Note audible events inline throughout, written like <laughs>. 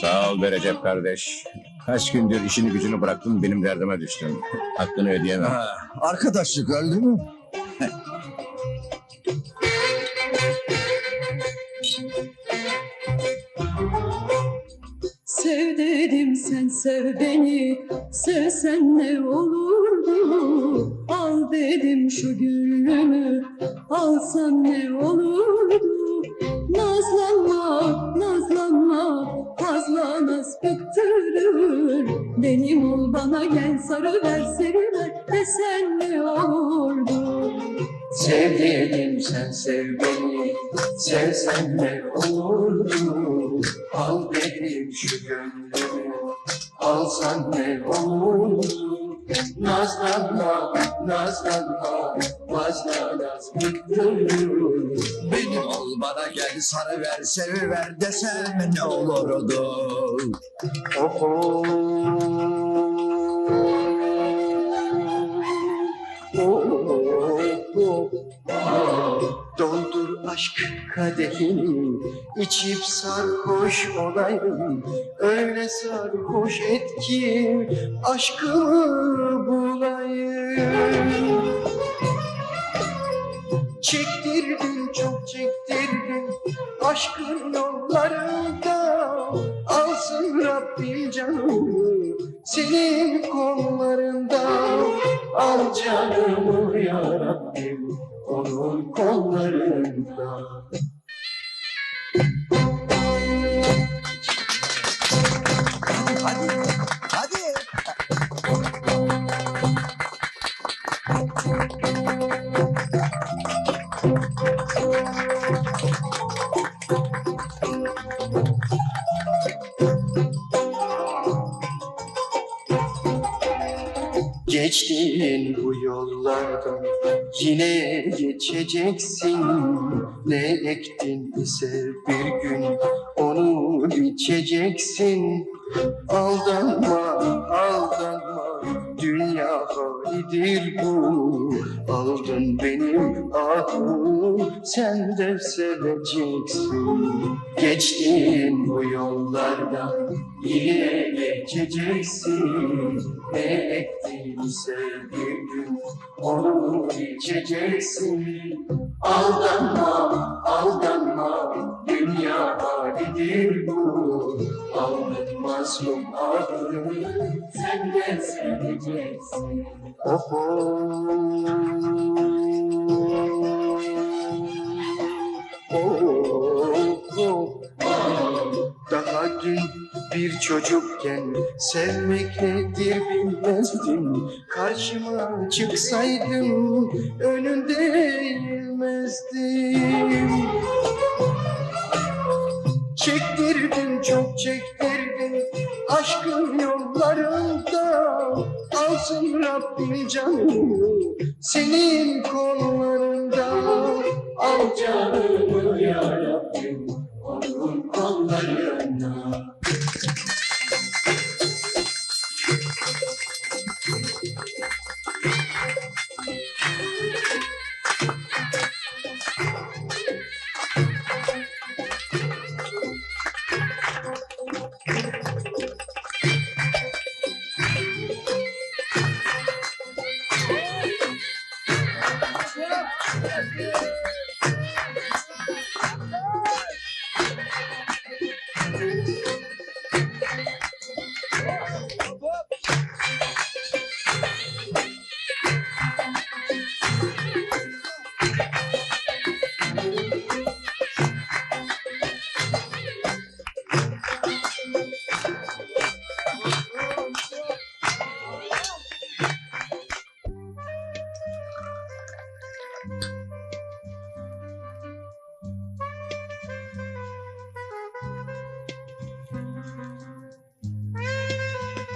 Sağ ol be Recep kardeş. Kaç gündür işini gücünü bıraktın benim derdime düştün. <laughs> Hakkını ödeyemem. Ha, arkadaşlık öldü mü? Sev dedim sen sev beni Sevsen ne olurdu Al dedim şu gülümü Alsam ne olurdu? Nazlanma nazlanma Fazla naz bıktırır. Benim ol bana gel sarı ver seri ver Desen ne olurdu? Sev dedim sen sev beni Sevsen ne olurdu? Al dedim şu gönlümü Alsan ne olurdu Nazlanma, nazlanma bıktırır Benim ol bana gel sarı ver sevi ver desem ne olurdu? Oho. Doldur aşk kadehini içip sarhoş olayım. Öyle sarhoş et ki aşkımı bulayım. Çektirdin çok çektirdin aşkın yollarında. Alsın Rabbim canımı senin kollarında. Al canımı ya Rabbim onun kollarında Hadi, hadi. Geçtiğin yine geçeceksin. Ne ektin ise bir gün onu biçeceksin Aldanma, aldanma Dünya halidir bu. Aldın benim ahımı Sen de seveceksin. Geçtiğin bu yollardan Yine geçeceksin. Ne ektinse bir gün Onu biçeceksin Aldanma, aldanma. Dünya halidir bu. Aldanmaz mı ağrını Sen de seveceksin Oho bir çocukken sevmek nedir bilmezdim. Karşıma çıksaydım önünde eğilmezdim. Çektirdin çok çektirdin aşkın yollarında Alsın Rabbim canımı senin kollarında Al canımı ya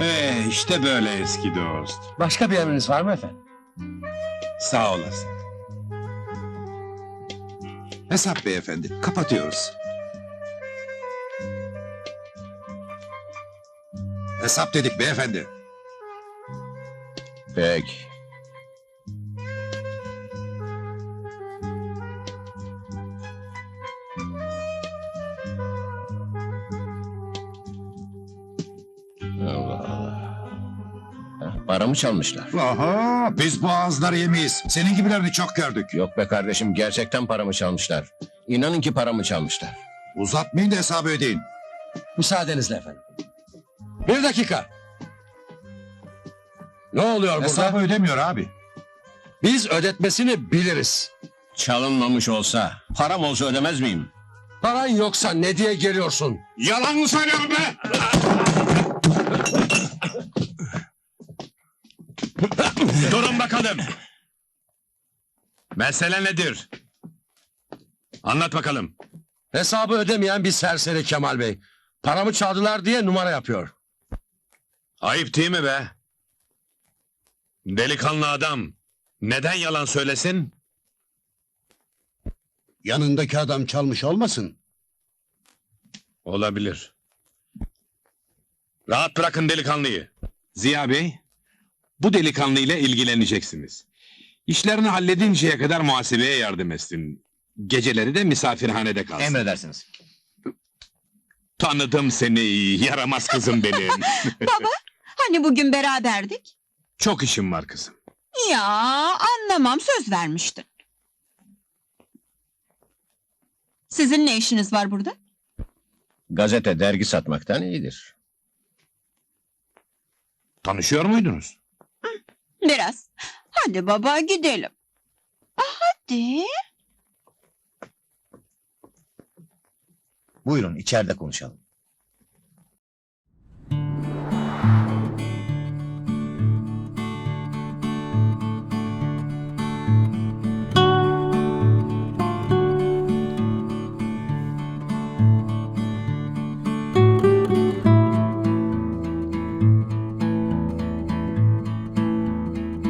Ee, işte böyle eski dost. Başka bir emriniz var mı efendim? Sağ olasın. Hesap beyefendi, kapatıyoruz. Hesap dedik beyefendi. Peki. Paramı çalmışlar. Aha biz boğazları yemeyiz. Senin gibilerini çok gördük. Yok be kardeşim gerçekten paramı çalmışlar. İnanın ki paramı çalmışlar. Uzatmayın da hesabı ödeyin. Müsaadenizle efendim. Bir dakika. Ne oluyor burada? Hesabı ödemiyor abi. Biz ödetmesini biliriz. Çalınmamış olsa, param olsa ödemez miyim? Paran yoksa ne diye geliyorsun? Yalan mı söylüyorum be? Durun bakalım. Mesele nedir? Anlat bakalım. Hesabı ödemeyen bir serseri Kemal Bey. Paramı çaldılar diye numara yapıyor. Ayıp değil mi be? Delikanlı adam. Neden yalan söylesin? Yanındaki adam çalmış olmasın? Olabilir. Rahat bırakın delikanlıyı. Ziya Bey, bu delikanlı ile ilgileneceksiniz. İşlerini halledinceye kadar muhasebeye yardım etsin. Geceleri de misafirhanede kalsın. Emredersiniz. Tanıdım seni, yaramaz kızım benim. <laughs> Hani bugün beraberdik? Çok işim var kızım. Ya anlamam söz vermiştin. Sizin ne işiniz var burada? Gazete, dergi satmaktan iyidir. Tanışıyor muydunuz? Biraz. Hadi baba gidelim. Hadi. Buyurun içeride konuşalım.